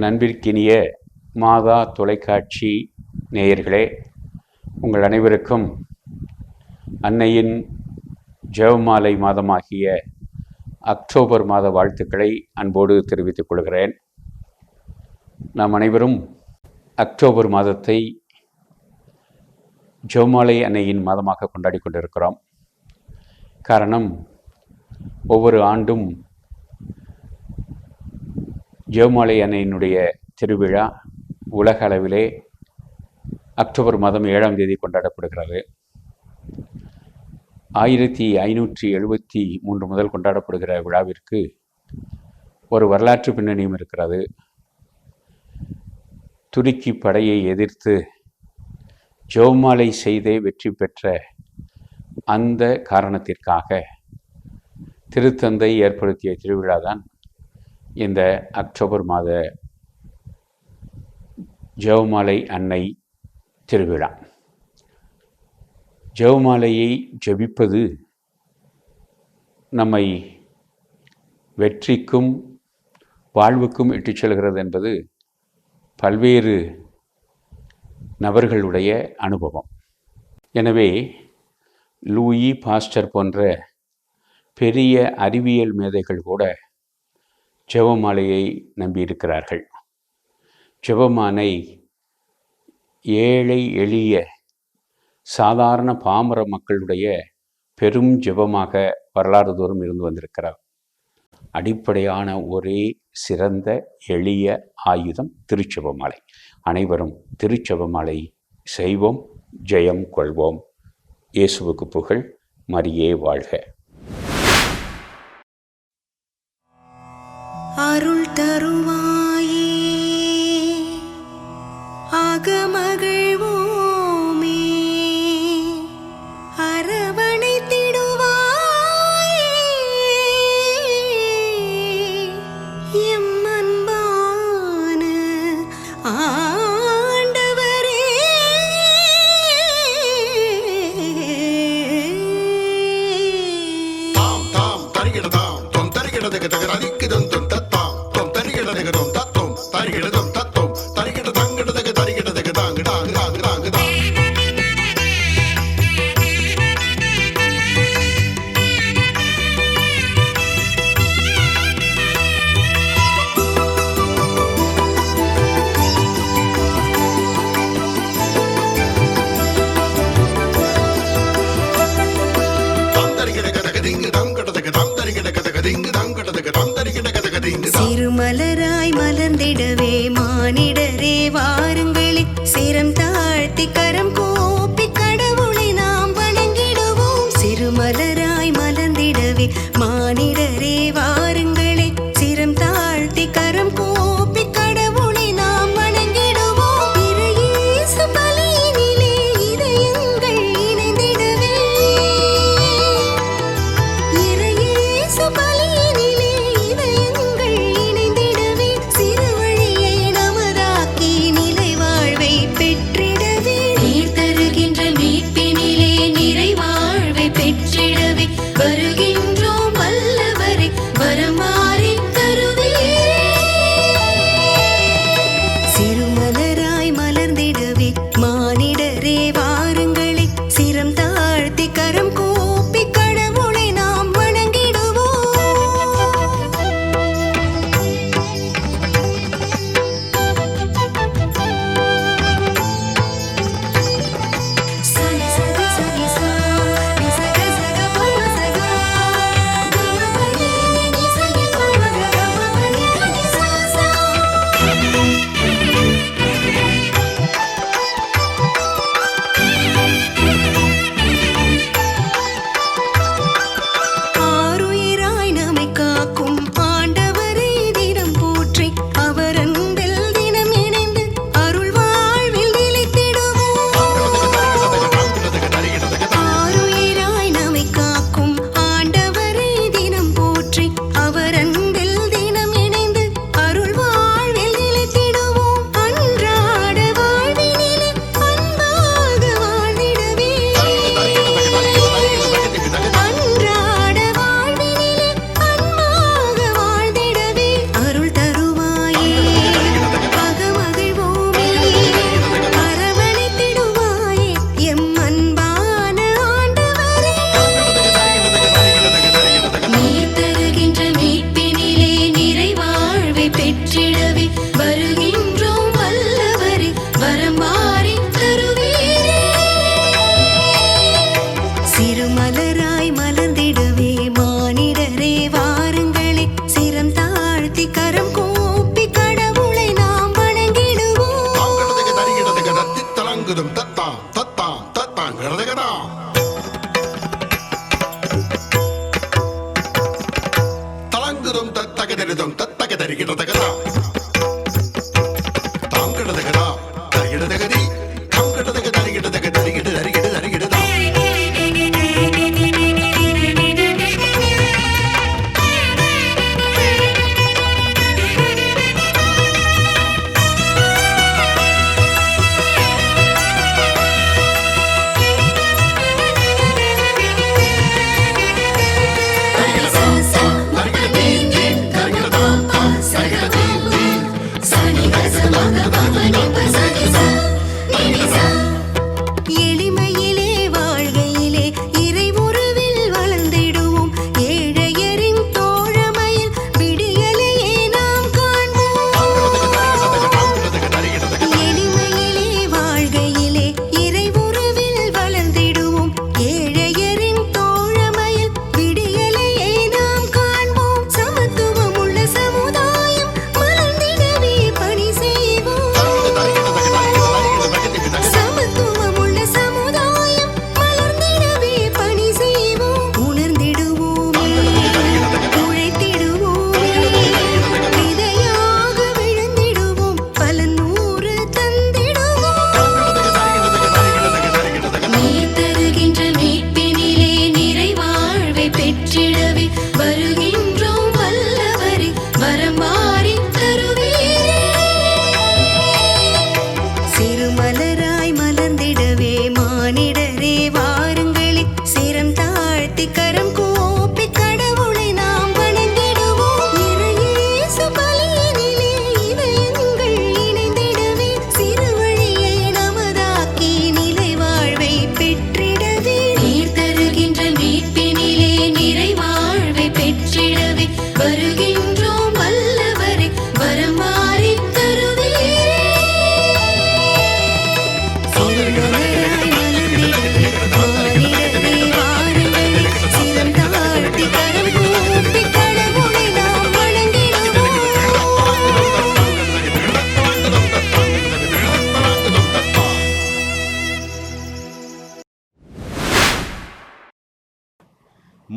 என் அன்பிற்கினிய மாதா தொலைக்காட்சி நேயர்களே உங்கள் அனைவருக்கும் அன்னையின் ஜெவமாலை மாதமாகிய அக்டோபர் மாத வாழ்த்துக்களை அன்போடு தெரிவித்துக் கொள்கிறேன். நாம் அனைவரும் அக்டோபர் மாதத்தை ஜெவமாலை அன்னையின் மாதமாக கொண்டாடி கொண்டிருக்கிறோம். காரணம் ஒவ்வொரு ஆண்டும் ஜெவமாலை அன்னையினுடைய திருவிழா உலக அளவிலே அக்டோபர் மாதம் ஏழாம் தேதி கொண்டாடப்படுகிறது. ஆயிரத்தி ஐநூற்றி எழுபத்தி மூன்று முதல் கொண்டாடப்படுகிற விழாவிற்கு ஒரு வரலாற்று பின்னணியும் இருக்கிறது. துருக்கி படையை எதிர்த்து ஜோமாலை செய்தே வெற்றி பெற்ற அந்த காரணத்திற்காக திருத்தந்தை ஏற்படுத்திய திருவிழாதான் இந்த அக்டோபர் மாத ஜெவமாலை அன்னை திருவிழா. ஜெவமாலையை ஜெபிப்பது நம்மை வெற்றிக்கும் வாழ்வுக்கும் இட்டுச் செல்கிறது என்பது பல்வேறு நபர்களுடைய அனுபவம். எனவே லூயி பாஸ்டர் போன்ற பெரிய அறிவியல் மேதைகள் கூட ஜெபமாலையை நம்பியிருக்கிறார்கள். ஜெபமானை ஏழை எளிய சாதாரண பாமர மக்களுடைய பெரும் ஜெபமாக வரலாறு தோறும் இருந்து வந்திருக்கிறார். அடிப்படையான ஒரே சிறந்த எளிய ஆயுதம் திருச்செபமாலை அனைவரும் திருச்செபமாலை செய்வோம் ஜெயம் கொள்வோம். இயேசுவுக்கு புகழ் மரியே வாழ்க.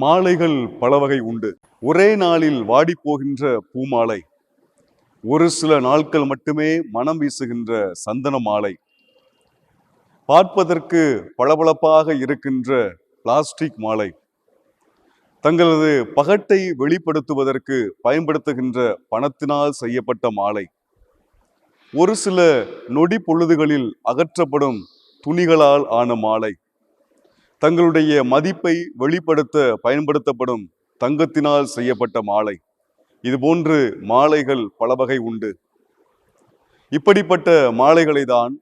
மாலைகள் பல வகை உண்டு. ஒரே நாளில் வாடி போகின்ற பூமாலை. ஒரு சில நாட்கள் மட்டுமே மனம் வீசுகின்ற சந்தன மாலை. பார்ப்பதற்கு பளபளப்பாக இருக்கின்ற பிளாஸ்டிக் மாலை. தங்களது பகட்டை வெளிப்படுத்துவதற்கு பயன்படுத்துகின்ற பணத்தினால் செய்யப்பட்ட மாலை. ஒரு சில நொடி பொழுதுகளில் அகற்றப்படும் துணிகளால் ஆன மாலை. தங்களுடைய மதிப்பை வெளிப்படுத்த பயன்படுத்தப்படும் தங்கத்தினால் செய்யப்பட்ட மாலை. இது போன்று மாலைகள் பல வகை உண்டு. இப்படிப்பட்ட மாலைகளை தான்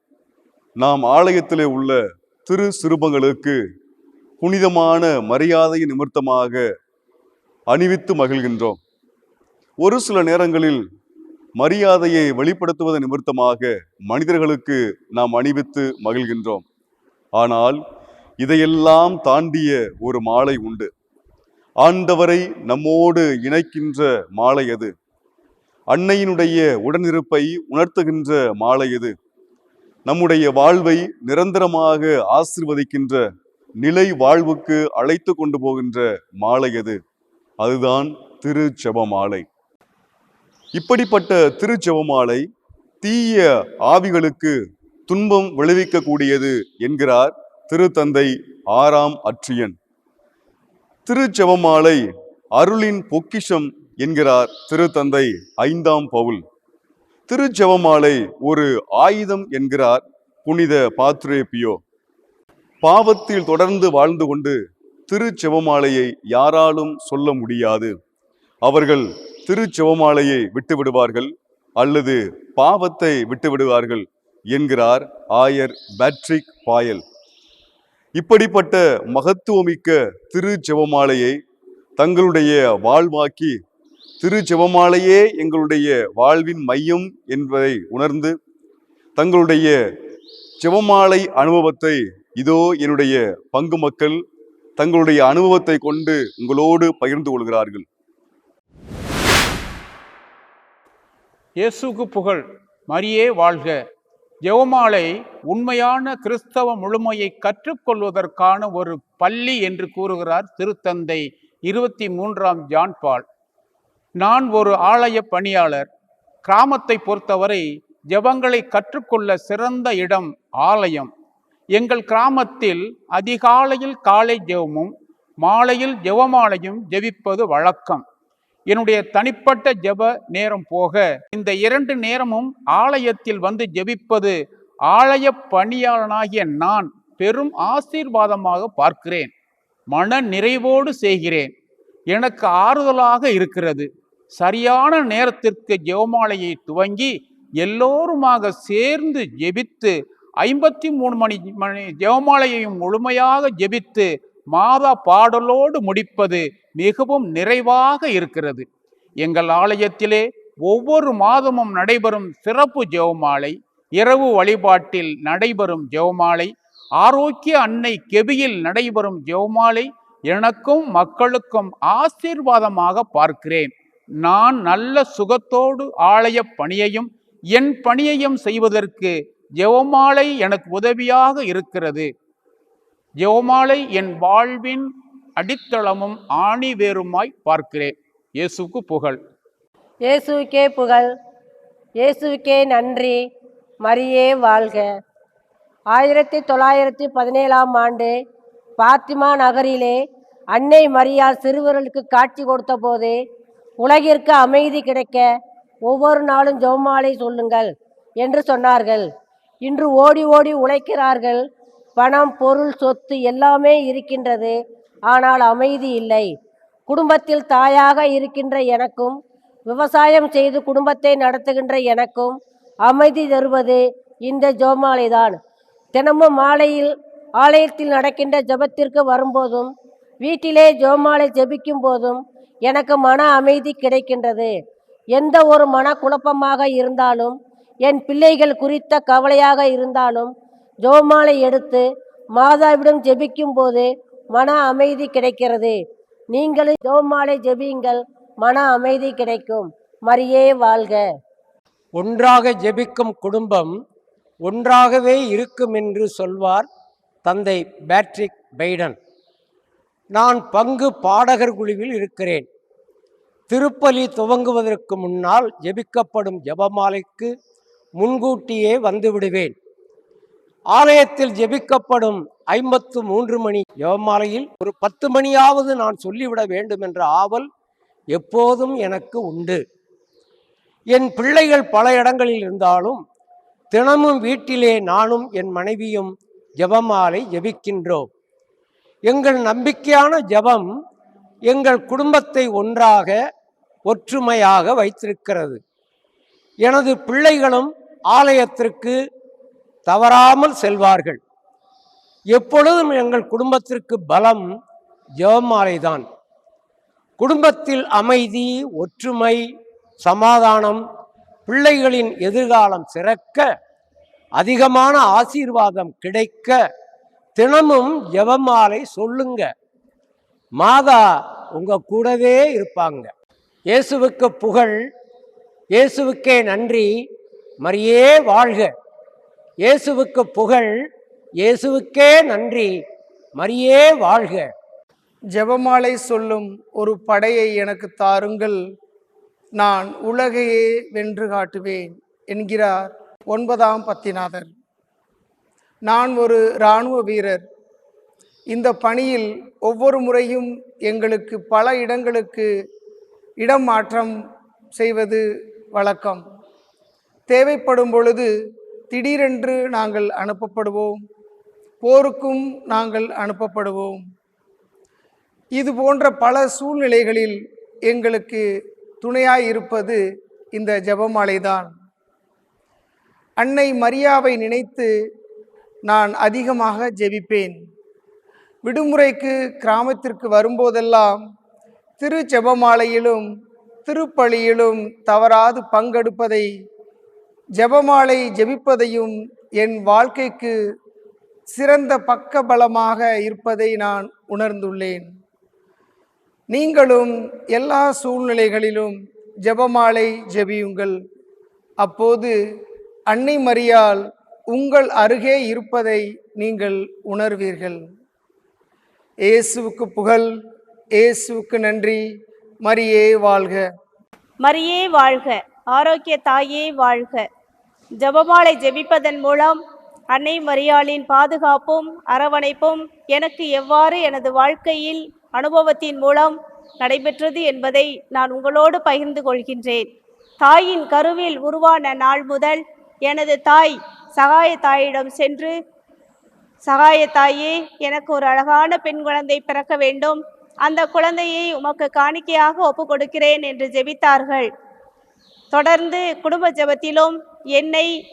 நாம் ஆலயத்திலே உள்ள திரு சிறுபங்களுக்கு புனிதமான மரியாதை நிமித்தமாக அணிவித்து மகிழ்கின்றோம். ஒரு சில நேரங்களில் மரியாதையை வெளிப்படுத்துவது நிமித்தமாக மனிதர்களுக்கு நாம் அணிவித்து மகிழ்கின்றோம். ஆனால் இதையெல்லாம் தாண்டிய ஒரு மாலை உண்டு. ஆண்டவரை நம்மோடு இணைக்கின்ற மாலை அது. அன்னையினுடைய உடனிருப்பை உணர்த்துகின்ற மாலை அது நம்முடைய வாழ்வை நிரந்தரமாக ஆசிர்வதிக்கின்ற நிலை வாழ்வுக்கு அழைத்து கொண்டு போகின்ற மாலை அது அதுதான் திருச்செபமாலை இப்படிப்பட்ட திருச்செபமாலை தீய ஆவிகளுக்கு துன்பம் விளைவிக்கக்கூடியது என்கிறார் திருத்தந்தை ஆறாம் அற்றியன். திருச்செவமாலை அருளின் பொக்கிஷம் என்கிறார் திருத்தந்தை ஐந்தாம் பவுல். திருச்செவமாலை ஒரு ஆயுதம் என்கிறார் புனித பாத்ரேபியோ. பாவத்தில் தொடர்ந்து வாழ்ந்து கொண்டு திருச்செவமாலையை யாராலும் சொல்ல முடியாது. அவர்கள் திருச்செவமாலையை விட்டுவிடுவார்கள் அல்லது பாவத்தை விட்டுவிடுவார்கள் என்கிறார் ஆயர் பேட்ரிக் பாயல். இப்படிப்பட்ட மகத்துவமிக்க திருச்செபமாலையை தங்களுடைய வாழ்வாக்கி திருச்செபமாலையே எங்களுடைய வாழ்வின் மையம் என்பதை உணர்ந்து தங்களுடைய செவமாலை அனுபவத்தை இதோ என்னுடைய பங்கு மக்கள் தங்களுடைய அனுபவத்தை கொண்டு உங்களோடு பகிர்ந்து கொள்கிறார்கள். இயேசுக்கு புகழ் மரியே வாழ்க. ஜெவமாலை உண்மையான கிறிஸ்தவ முழுமையை கற்றுக்கொள்வதற்கான ஒரு பள்ளி என்று கூறுகிறார் திருத்தந்தை இருபத்தி மூன்றாம் ஜான்பால் நான் ஒரு ஆலய பணியாளர். கிராமத்தை பொறுத்தவரை ஜெபங்களை கற்றுக்கொள்ள சிறந்த இடம் ஆலயம். எங்கள் கிராமத்தில் அதிகாலையில் காலை ஜெபமும் மாலையில் ஜெபமாலையும் ஜெபிப்பது வழக்கம். என்னுடைய தனிப்பட்ட ஜெப நேரம் போக இந்த இரண்டு நேரமும் ஆலயத்தில் வந்து ஜெபிப்பது ஆலய பணியாளனாகிய நான் பெரும் ஆசீர்வாதமாக பார்க்கிறேன். மன நிறைவோடு செய்கிறேன். எனக்கு ஆறுதலாக இருக்கிறது. சரியான நேரத்திற்கு ஜெபமாலையை துவங்கி எல்லோருமாக சேர்ந்து ஜெபித்து ஐம்பத்தி மூணு மணி மணி ஜெபமாலையையும் முழுமையாக ஜெபித்து மாதா பாடலோடு முடிப்பது மிகவும் நிறைவாக இருக்கிறது. எங்கள் ஆலயத்திலே ஒவ்வொரு மாதமும் நடைபெறும் சிறப்பு ஜெவமாலை இரவு வழிபாட்டில் நடைபெறும் ஜெவமாலை ஆரோக்கிய அன்னை கெபியில் நடைபெறும் ஜெவமாலை எனக்கும் மக்களுக்கும் ஆசீர்வாதமாக பார்க்கிறேன். நான் நல்ல சுகத்தோடு ஆலய பணியையும் என் பணியையும் செய்வதற்கு ஜெவமாலை எனக்கு உதவியாக இருக்கிறது. ஜெவமாலை என் வாழ்வின் அடித்தளமும் ஆணி வேறுமாய் பார்க்கிறேன். இயேசுக்கு புகழ். இயேசுக்கே புகழ். இயேசுக்கே நன்றி. மரியே வாழ்க. ஆயிரத்தி தொள்ளாயிரத்தி பதினேழாம் ஆண்டு பாத்திமா நகரிலே அன்னை மரியா சிறுவர்களுக்கு காட்சி கொடுத்தபோது உலகிற்கு அமைதி கிடைக்க ஒவ்வொரு நாளும் ஜெவமாலை சொல்லுங்கள் என்று சொன்னார்கள். இன்று ஓடி ஓடி உழைக்கிறார்கள். பணம் பொருள் சொத்து எல்லாமே இருக்கின்றது. ஆனால் அமைதி இல்லை. குடும்பத்தில் தாயாக இருக்கின்ற எனக்கும் விவசாயம் செய்து குடும்பத்தை நடத்துகின்ற எனக்கும் அமைதி தருவது இந்த ஜோமாலைதான். தினமும் மாலையில் ஆலயத்தில் நடக்கின்ற ஜெபத்திற்கு வரும்போதும் வீட்டிலே ஜோமாலை ஜபிக்கும் போதும் எனக்கு மன அமைதி கிடைக்கின்றது. எந்த ஒரு மன குழப்பமாக இருந்தாலும் என் பிள்ளைகள் குறித்த கவலையாக இருந்தாலும் ஜோமாலை எடுத்து மாதாவிடம் ஜெபிக்கும் போது மன அமைதி கிடைக்கிறது. நீங்களும் ஜோமாலை ஜெபியுங்கள் மன அமைதி கிடைக்கும். மரியே வாழ்க. ஒன்றாக ஜெபிக்கும் குடும்பம் ஒன்றாகவே இருக்கும் என்று சொல்வார் தந்தை பேட்ரிக் பைடன். நான் பங்கு பாடகர் குழுவில் இருக்கிறேன். திருப்பலி துவங்குவதற்கு முன்னால் ஜெபிக்கப்படும் ஜெபமாலைக்கு முன்கூட்டியே வந்துவிடுவேன் ஆலயத்தில் ஜெபிக்கப்படும் ஐம்பத்து மூன்று மணி யோமாலையில் ஒரு பத்து மணியாவது நான் சொல்லிவிட வேண்டும் என்ற ஆவல் எப்போதும் எனக்கு உண்டு. என் பிள்ளைகள் பல இடங்களில் இருந்தாலும் தினமும் வீட்டிலே நானும் என் மனைவியும் ஜெபமாலை ஜெபிக்கின்றோம். எங்கள் நம்பிக்கையான ஜெபம் எங்கள் குடும்பத்தை ஒன்றாக ஒற்றுமையாக வைத்திருக்கிறது. எனது பிள்ளைகளும் ஆலயத்திற்கு தவறாமல் செல்வார்கள். எப்பொழுதும் எங்கள் குடும்பத்திற்கு பலம் ஜெபமாலைதான். குடும்பத்தில் அமைதி ஒற்றுமை சமாதானம் பிள்ளைகளின் எதிர்காலம் சிறக்க அதிகமான ஆசீர்வாதம் கிடைக்க தினமும் ஜெபமாலை சொல்லுங்க. மாதா உங்க கூடவே இருப்பாங்க. இயேசுவுக்கு புகழ் இயேசுவுக்கே நன்றி. மரியே வாழ்க. இயேசுவுக்கு புகழ் இயேசுவுக்கே நன்றி. மரியே வாழ்க. ஜெபமாலை சொல்லும் ஒரு படையை எனக்கு தாருங்கள். நான் உலகையே வென்று காட்டுவேன் என்கிறார் ஒன்பதாம் பத்திநாதர். நான் ஒரு இராணுவ வீரர். இந்த பணியில் ஒவ்வொரு முறையும் எங்களுக்கு பல இடங்களுக்கு இடம் மாற்றம் செய்வது வழக்கம். தேவைப்படும் பொழுது திடீரென்று நாங்கள் அனுப்பப்படுவோம். போருக்கும் நாங்கள் அனுப்பப்படுவோம். இது போன்ற பல சூழ்நிலைகளில் எங்களுக்கு துணையாய் இருப்பது இந்த ஜெபமாலைதான். அன்னை மரியாவை நினைத்து நான் அதிகமாக ஜெபிப்பேன். விடுமுறைக்கு கிராமத்திற்கு வரும்போதெல்லாம் திரு ஜெபமாலையிலும் திருப்பலியிலும் தவறாது பங்கெடுப்பதை ஜெபமாலை ஜெபிப்பதையும் என் வாழ்க்கைக்கு சிறந்த பக்க பலமாக இருப்பதை நான் உணர்ந்துள்ளேன். நீங்களும் எல்லா சூழ்நிலைகளிலும் ஜெபமாலை ஜெபியுங்கள். அப்போது அன்னை மரியால் உங்கள் அருகே இருப்பதை நீங்கள் உணர்வீர்கள். இயேசுவுக்கு புகழ் இயேசுவுக்கு நன்றி. மரியே வாழ்க. மரியே வாழ்க. ஆரோக்கிய தாயே வாழ்க. ஜபமாலை ஜெபிப்பதன் மூலம் அன்னை மரியாளின் பாதுகாப்பும் அரவணைப்பும் எனக்கு எவ்வாறு எனது வாழ்க்கையில் அனுபவத்தின் மூலம் நடைபெற்றது என்பதை நான் உங்களோடு பகிர்ந்து கொள்கின்றேன். தாயின் கருவில் உருவான நாள் முதல் எனது தாய் சகாய தாயிடம் சென்று சகாய தாயே எனக்கு ஒரு அழகான பெண் குழந்தை பிறக்க வேண்டும். அந்த குழந்தையை உமக்கு காணிக்கையாக ஒப்பு கொடுக்கிறேன் என்று ஜெபித்தார்கள். தொடர்ந்து குடும்ப ஜெபத்திலும் என்னை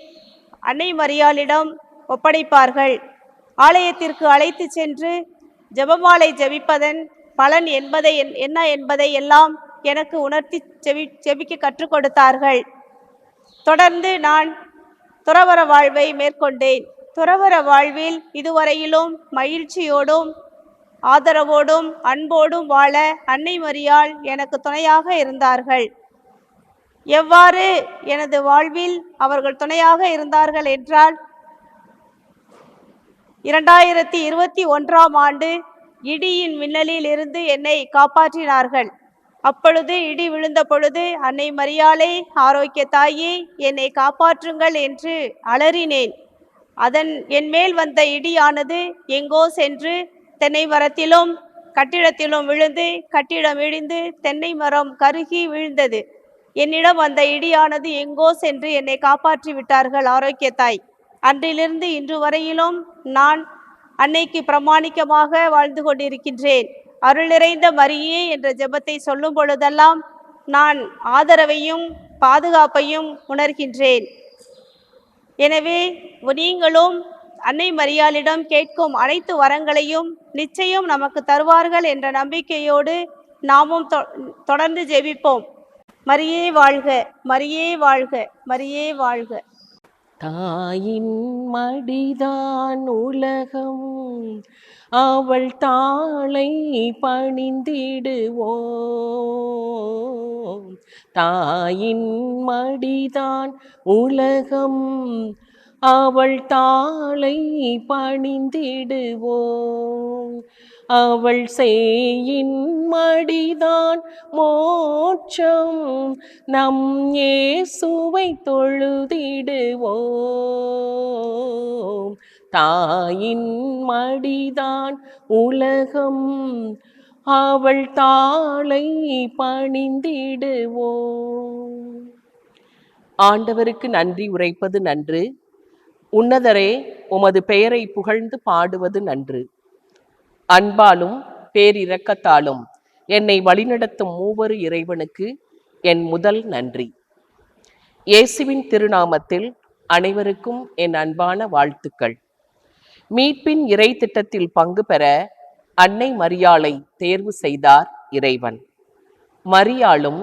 அன்னை மரியாளிடம் ஒப்படைப்பார்கள். ஆலயத்திற்கு அழைத்து சென்று ஜபமாலை ஜெபிப்பதன் பலன் என்பதை என்- என்ன என்பதை எல்லாம் எனக்கு உணர்த்தி செவி செவிக்க கற்றுக் கொடுத்தார்கள். தொடர்ந்து நான் துறவர வாழ்வை மேற்கொண்டேன். துறவர வாழ்வில் இதுவரையிலும் மகிழ்ச்சியோடும் ஆதரவோடும் அன்போடும் வாழ அன்னை மரியாள் எனக்கு துணையாக இருந்தார்கள். எவ்வாறு எனது வாழ்வில் அவர்கள் துணையாக இருந்தார்கள் என்றால் இரண்டாயிரத்தி இருபத்தி ஒன்றாம் ஆண்டு இடியின் மின்னலில் இருந்து என்னை காப்பாற்றினார்கள். அப்பொழுது இடி விழுந்த பொழுது அன்னை மரியாளை ஆரோக்கிய தாயே என்னை காப்பாற்றுங்கள் என்று அலறினேன். அதன் என் மேல் வந்த இடியானது எங்கோ சென்று தென்னை மரத்திலும் கட்டிடத்திலும் விழுந்து கட்டிடம் இடிந்து தென்னை மரம் கருகி விழுந்தது. என்னிடம் அந்த இடியானது எங்கோ சென்று என்னை காப்பாற்றி விட்டார்கள் ஆரோக்கிய தாய். அன்றிலிருந்து இன்று வரையிலும் நான் அன்னைக்கு பிரமாணிக்கமாக வாழ்ந்து கொண்டிருக்கின்றேன். அருள் நிறைந்த மரியே என்ற ஜெபத்தை சொல்லும் பொழுதெல்லாம் நான் ஆதரவையும் பாதுகாப்பையும் உணர்கின்றேன். எனவே நீங்களும் அன்னை மரியாளிடம் கேட்கும் அனைத்து வரங்களையும் நிச்சயம் நமக்கு தருவார்கள் என்ற நம்பிக்கையோடு நாமும் தொ- தொடர்ந்து ஜெபிப்போம். மரியே வாழ்க மரியே வாழ்க மரியே வாழ்க. தாயின் மடிதான் உலகம் அவள் தாளை பணிந்திடுவோம். தாயின் மடிதான் உலகம் அவள் தாளை பணிந்திடுவோம். அவள் செய்யின் மடிதான் மோட்சம். நம் இயேசுவை தொழுதிடுவோம். தாயின் மடிதான் உலகம். அவள் தாளை பணிந்திடுவோம். ஆண்டவருக்கு நன்றி உரைப்பது நன்று. உன்னதரே உமது பெயரை புகழ்ந்து பாடுவது நன்று. அன்பாலும் பேரிரக்கத்தாலும் என்னை வழிநடத்தும் மூவரு இறைவனுக்கு என் முதல் நன்றி. இயேசுவின் திருநாமத்தில் அனைவருக்கும் என் அன்பான வாழ்த்துக்கள். மீட்பின் இறை திட்டத்தில் பங்கு பெற அன்னை மரியாளை தேர்வு செய்தார் இறைவன். மரியாளும்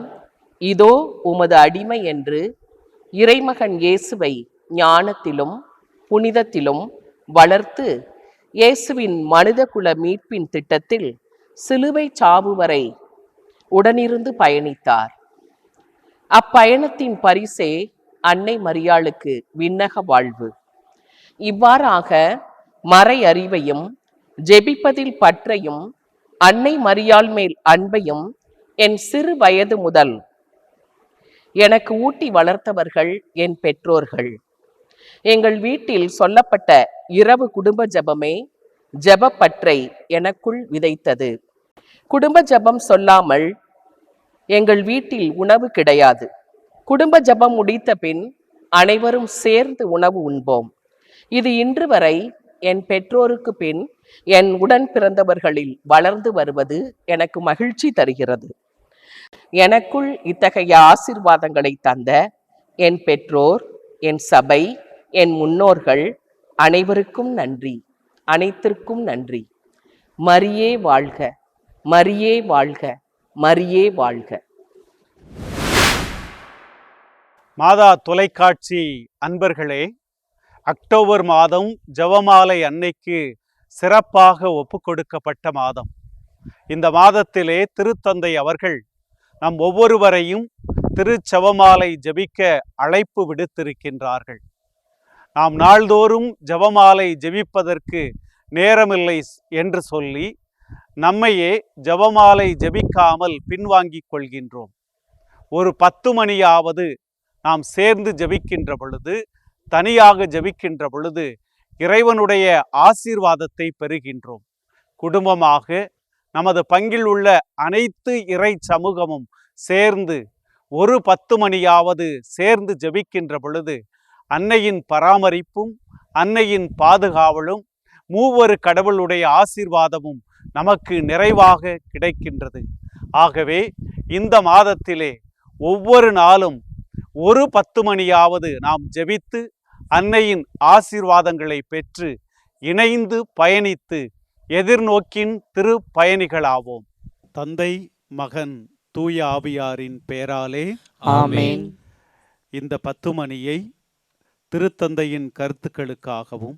இதோ உமது அடிமை என்று இறைமகன் இயேசுவை ஞானத்திலும் புனிதத்திலும் வளர்த்து இயேசுவின் மனிதகுல மீட்பின் திட்டத்தில் சிலுவை சாவு வரை உடனிருந்து பயணித்தார். அப்பயணத்தின் பரிசே அன்னை மரியாளுக்கு விண்ணக வாழ்வு. இவ்வாறாக மறை அறிவையும் ஜெபிப்பதில் பற்றையும் அன்னை மரியாள் மேல் அன்பையும் என் சிறு வயது முதல் எனக்கு ஊட்டி வளர்த்தவர்கள் என் பெற்றோர்கள். எங்கள் வீட்டில் சொல்லப்பட்ட இரவு குடும்ப ஜெபமே ஜபப்பற்றை எனக்குள் விதைத்தது. குடும்ப ஜெபம் சொல்லாமல் எங்கள் வீட்டில் உணவு கிடையாது. குடும்ப ஜெபம் முடித்த பின் அனைவரும் சேர்ந்து உணவு உண்போம். இது இன்று வரை என் பெற்றோருக்கு பின் என் உடன் பிறந்தவர்களில் வளர்ந்து வருவது எனக்கு மகிழ்ச்சி தருகிறது. எனக்குள் இத்தகைய ஆசிர்வாதங்களை தந்த என் பெற்றோர் என் சபை என் முன்னோர்கள் அனைவருக்கும் நன்றி. அனைத்திற்கும் நன்றி. மரியே வாழ்க. மரியே வாழ்க. மரியே வாழ்க. மாதா தொலைக்காட்சி அன்பர்களே அக்டோபர் மாதம் ஜவமாலை அன்னைக்கு சிறப்பாக ஒப்புக்கொடுக்கப்பட்ட மாதம். இந்த மாதத்திலே திருத்தந்தை அவர்கள் நம் ஒவ்வொருவரையும் திருச்செவமாலை ஜெபிக்க அழைப்பு விடுத்திருக்கின்றார்கள். நாம் நாள்தோறும் ஜெபமாலை ஜெபிப்பதற்கு நேரமில்லை என்று சொல்லி நம்மையே ஜெபமாலை ஜெபிக்காமல் பின்வாங்கிக் கொள்கின்றோம். ஒரு பத்து மணியாவது நாம் சேர்ந்து ஜெபிக்கின்ற பொழுது தனியாக ஜெபிக்கின்ற பொழுது இறைவனுடைய ஆசீர்வாதத்தை பெறுகின்றோம். குடும்பமாக நமது பங்கில் உள்ள அனைத்து இறை சமூகமும் சேர்ந்து ஒரு பத்து மணியாவது சேர்ந்து ஜெபிக்கின்ற பொழுது அன்னையின் பராமரிப்பும் அன்னையின் பாதுகாவலும் மூவரு கடவுளுடைய ஆசீர்வாதமும் நமக்கு நிறைவாக கிடைக்கின்றது ஆகவே இந்த மாதத்திலே ஒவ்வொரு நாளும் ஒரு பத்து மணியாவது நாம் ஜெபித்து அன்னையின் ஆசீர்வாதங்களை பெற்று இணைந்து பயணித்து எதிர்நோக்கின் திரு பயணிகளாவோம் தந்தை மகன் தூய ஆவியாரின் பெயராலே ஆமென். இந்த பத்து மணியை திருத்தந்தையின் கருத்துக்களுக்காகவும்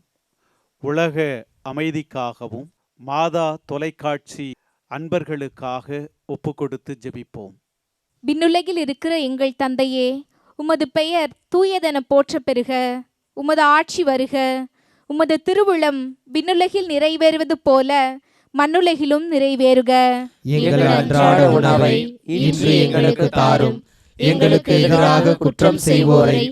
உலக அமைதிக்காகவும் மாதா தொலைக்காட்சி அன்பர்களுக்காக ஒப்புக்கொடுத்து ஜெபிப்போம். விண்ணுலகில் இருக்கிற எங்கள் தந்தையே உமது பெயர் தூயதென போற்ற பெறுக. உமது ஆட்சி வருக. உமது திருவுளம் விண்ணுலகில் நிறைவேறுவது போல மண்ணுலகிலும் நிறைவேறுக. எங்கள் அன்றாட உணவை இன்று எங்களுக்கு தாரும். எங்களுக்கு எதிராக குற்றம் செய்வோரை